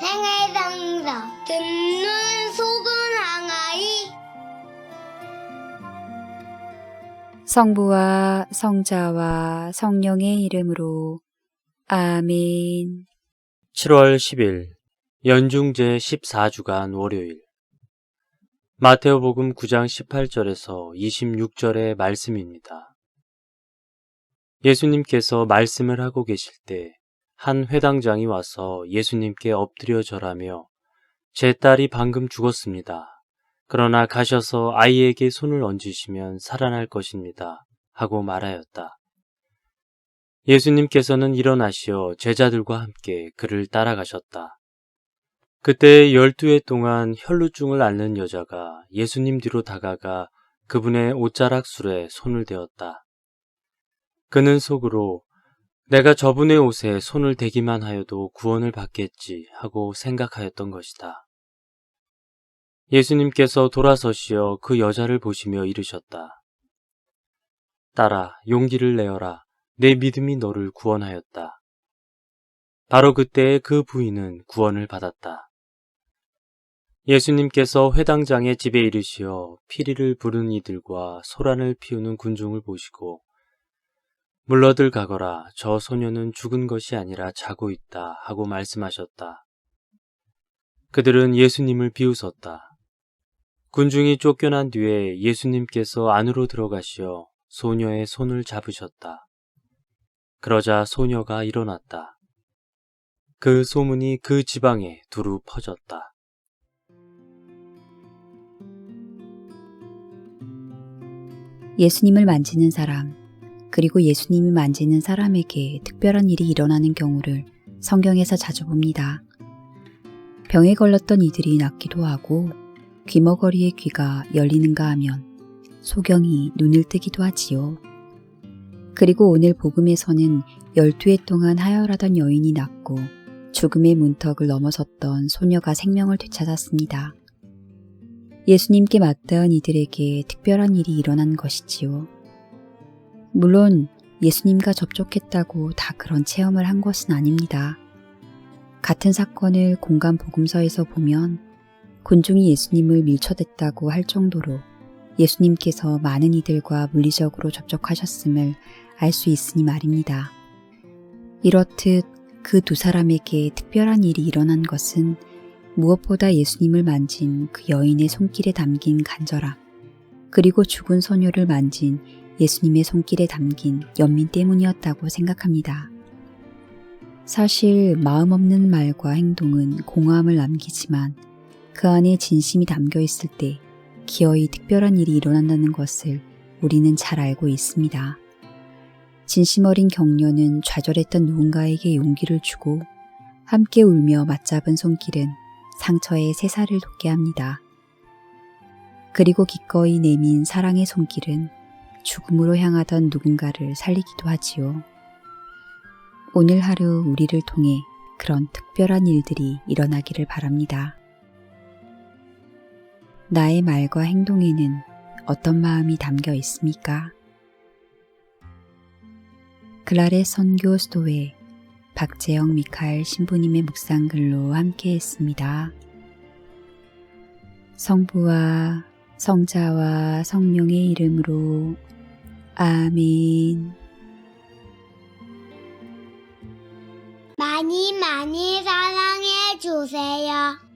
생활상사 듣는 속은 항아리 성부와 성자와 성령의 이름으로 아멘. 7월 10일 연중 제 14주간 월요일 마테오복음 9장 18절에서 26절의 말씀입니다. 예수님께서 말씀을 하고 계실 때 한 회당장이 와서 예수님께 엎드려 절하며 제 딸이 방금 죽었습니다. 그러나 가셔서 아이에게 손을 얹으시면 살아날 것입니다. 하고 말하였다. 예수님께서는 일어나시어 제자들과 함께 그를 따라가셨다. 그때 열두 해 동안 혈루증을 앓는 여자가 예수님 뒤로 다가가 그분의 옷자락 술에 손을 대었다. 그는 속으로 내가 저분의 옷에 손을 대기만 하여도 구원을 받겠지 하고 생각하였던 것이다. 예수님께서 돌아서시어 그 여자를 보시며 이르셨다. 딸아, 용기를 내어라. 내 믿음이 너를 구원하였다. 바로 그때 그 부인은 구원을 받았다. 예수님께서 회당장의 집에 이르시어 피리를 부른 이들과 소란을 피우는 군중을 보시고 물러들 가거라 저 소녀는 죽은 것이 아니라 자고 있다 하고 말씀하셨다. 그들은 예수님을 비웃었다. 군중이 쫓겨난 뒤에 예수님께서 안으로 들어가시어 소녀의 손을 잡으셨다. 그러자 소녀가 일어났다. 그 소문이 그 지방에 두루 퍼졌다. 예수님을 만지는 사람, 그리고 예수님이 만지는 사람에게 특별한 일이 일어나는 경우를 성경에서 자주 봅니다. 병에 걸렸던 이들이 낫기도 하고 귀머거리의 귀가 열리는가 하면 소경이 눈을 뜨기도 하지요. 그리고 오늘 복음에서는 12해 동안 하혈하던 여인이 낫고 죽음의 문턱을 넘어섰던 소녀가 생명을 되찾았습니다. 예수님께 맞닿은 이들에게 특별한 일이 일어난 것이지요. 물론 예수님과 접촉했다고 다 그런 체험을 한 것은 아닙니다. 같은 사건을 공간 복음서에서 보면 군중이 예수님을 밀쳐댔다고 할 정도로 예수님께서 많은 이들과 물리적으로 접촉하셨음을 알 수 있으니 말입니다. 이렇듯 그 두 사람에게 특별한 일이 일어난 것은 무엇보다 예수님을 만진 그 여인의 손길에 담긴 간절함, 그리고 죽은 소녀를 만진 예수님의 손길에 담긴 연민 때문이었다고 생각합니다. 사실 마음 없는 말과 행동은 공허함을 남기지만 그 안에 진심이 담겨 있을 때 기어이 특별한 일이 일어난다는 것을 우리는 잘 알고 있습니다. 진심 어린 격려는 좌절했던 누군가에게 용기를 주고 함께 울며 맞잡은 손길은 상처에 새살을 돋게 합니다. 그리고 기꺼이 내민 사랑의 손길은 죽음으로 향하던 누군가를 살리기도 하지요. 오늘 하루 우리를 통해 그런 특별한 일들이 일어나기를 바랍니다. 나의 말과 행동에는 어떤 마음이 담겨 있습니까? 글랄의 선교 수도회 박재영 미카엘 신부님의 묵상글로 함께 했습니다. 성부와 성자와 성령의 이름으로 아멘. 많이 많이 사랑해 주세요.